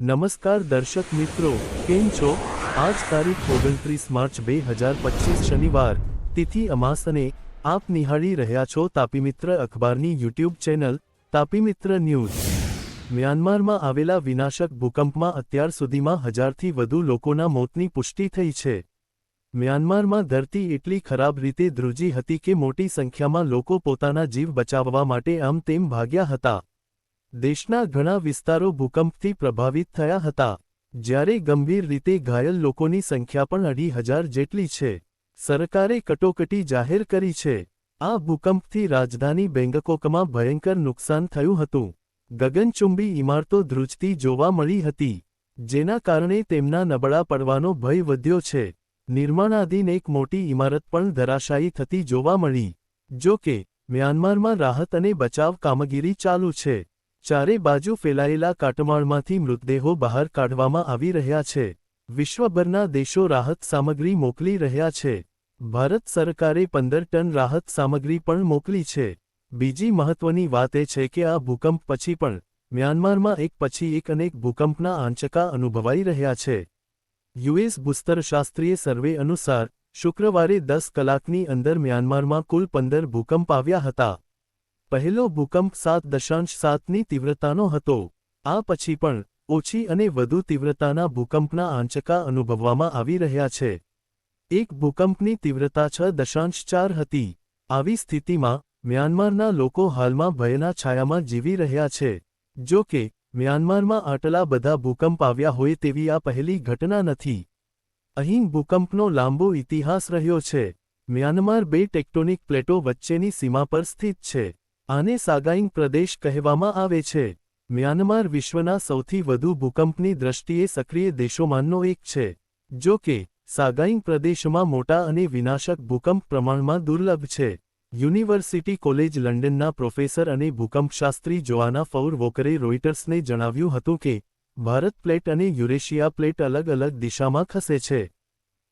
નમસ્કાર દર્શક મિત્રો, કેમ છો? આજ તારીખ ઓગણત્રીસ માર્ચ બે હજાર પચીસ શનિવાર, તિથિ અમાસ અને આપ નિહાળી રહ્યા છો તાપીમિત્ર અખબારની યુટ્યુબ ચેનલ તાપીમિત્ર ન્યૂઝ. મ્યાનમારમાં આવેલા વિનાશક ભૂકંપમાં અત્યાર સુધીમાં હજારથી વધુ લોકોના મોતની પુષ્ટિ થઈ છે. મ્યાનમારમાં ધરતી એટલી ખરાબ રીતે ધ્રુજી હતી કે મોટી સંખ્યામાં લોકો પોતાના જીવ બચાવવા માટે આમ તેમ ભાગ્યા હતા. દેશના ઘણા વિસ્તારો ભૂકંપથી પ્રભાવિત થયા હતા, જ્યારે ગંભીર રીતે ઘાયલ લોકોની સંખ્યા પણ અઢી હજાર જેટલી છે. સરકારે કટોકટી જાહેર કરી છે. આ ભૂકંપથી રાજધાની બેંગકોકમાં ભયંકર નુકસાન થયું હતું. ગગનચુંબી ઇમારતો ધ્રુજતી જોવા મળી હતી, જેના કારણે તેમના નબળા પડવાનો ભય વધ્યો છે. નિર્માણાધીન એક મોટી ઇમારત પણ ધરાશાયી થતી જોવા મળી, જો કે મ્યાનમારમાં રાહત અને બચાવ કામગીરી ચાલુ છે. ચારે બાજુ ફેલાયેલા કાટમાળમાંથી મૃતદેહો બહાર કાઢવામાં આવી રહ્યા છે. વિશ્વભરના દેશો રાહત સામગ્રી મોકલી રહ્યા છે. ભારત સરકારે પંદર ટન રાહત સામગ્રી પણ મોકલી છે. બીજી મહત્વની વાત એ છે કે આ ભૂકંપ પછી પણ મ્યાનમારમાં એક પછી એક અનેક ભૂકંપના આંચકા અનુભવાઈ રહ્યા છે. યુએસ ભૂસ્તરશાસ્ત્રીય સર્વે અનુસાર, શુક્રવારે દસ કલાકની અંદર મ્યાનમારમાં કુલ પંદર ભૂકંપ આવ્યા હતા. પહેલો ભૂકંપ સાત દશાંશ સાતની તીવ્રતાનો હતો. આ પછી પણ, ઓછી અને વધુ તીવ્રતાના ભૂકંપના આંચકા અનુભવવામાં આવી રહ્યા છે. એક ભૂકંપની તીવ્રતા છ દશાંશ ચાર હતી. આવી સ્થિતિમાં, મ્યાનમારના લોકો હાલમાં ભયના છાયામાં જીવી રહ્યા છે. જો કે, મ્યાનમારમાં આટલા બધા ભૂકંપ આવ્યા હોય તેવી આ પહેલી ઘટના નથી. અહીં ભૂકંપનો લાંબો ઇતિહાસ રહ્યો છે. મ્યાનમાર બે ટેક્ટોનિક પ્લેટો વચ્ચેની સીમા પર સ્થિત છે. આને સાગાઈંગ પ્રદેશ કહેવામાં આવે છે. મ્યાનમાર વિશ્વના સૌથી વધુ ભૂકંપની દ્રષ્ટિએ સક્રિય દેશોમાંનો એક છે. જો કે, સાગાઈંગ પ્રદેશમાં મોટા અને વિનાશક ભૂકંપ પ્રમાણમાં દુર્લભ છે. યુનિવર્સિટી કોલેજ લંડનના પ્રોફેસર અને ભૂકંપશાસ્ત્રી જોઆના ફૌર વોકરે રોઇટર્સને જણાવ્યું હતું કે, ભારત પ્લેટ અને યુરેશિયા પ્લેટ અલગ અલગ દિશામાં ખસે છે.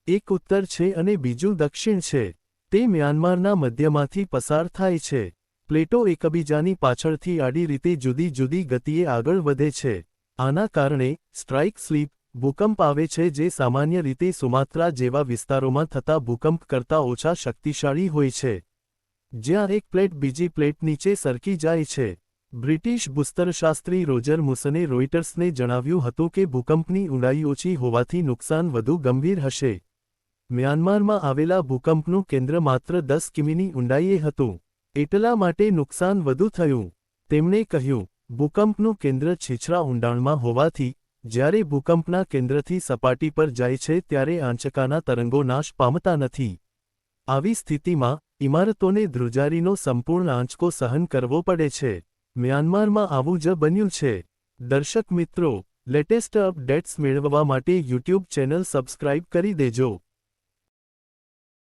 એક ઉત્તર છે અને બીજું દક્ષિણ છે. તે મ્યાનમારના મધ્યમાંથી પસાર થાય છે. પ્લેટો એકબીજાની પાછળથી આડી રીતે જુદી જુદી ગતિએ આગળ વધે છે. આના કારણે સ્ટ્રાઇક સ્લીપ ભૂકંપ આવે છે જે સામાન્ય રીતે સુમાત્રા જેવા વિસ્તારોમાં થતા ભૂકંપ કરતાં ઓછા શક્તિશાળી હોય છે. જ્યાં એક પ્લેટ બીજી પ્લેટ નીચે સરકી જાય છે. બ્રિટિશ ભૂસ્તરશાસ્ત્રી રોજર મુસને રોઇટર્સને જણાવ્યું હતું કે ભૂકંપની ઊંડાઈ ઓછી હોવાથી નુકસાન વધુ ગંભીર હશે. મ્યાનમારમાં આવેલા ભૂકંપનું કેન્દ્ર માત્ર દસ કિમીની ઊંડાઈએ હતું. એટલા માટે નુકસાન વધુ થયું. તેમણે કહ્યું, ભૂકંપનું કેન્દ્ર છીછરા ઊંડાણમાં હોવાથી, જ્યારે ભૂકંપના કેન્દ્રથી સપાટી પર જાય છે ત્યારે આંચકાના તરંગો નાશ પામતા નથી. આવી સ્થિતિમાં, ઇમારતોને ધ્રુજારીનો સંપૂર્ણ આંચકો સહન કરવો પડે છે. મ્યાનમારમાં આવું જ બન્યું છે. દર્શક મિત્રો, લેટેસ્ટ અપડેટ્સ મેળવવા માટે યુટ્યુબ ચેનલ સબસ્ક્રાઇબ કરી દેજો.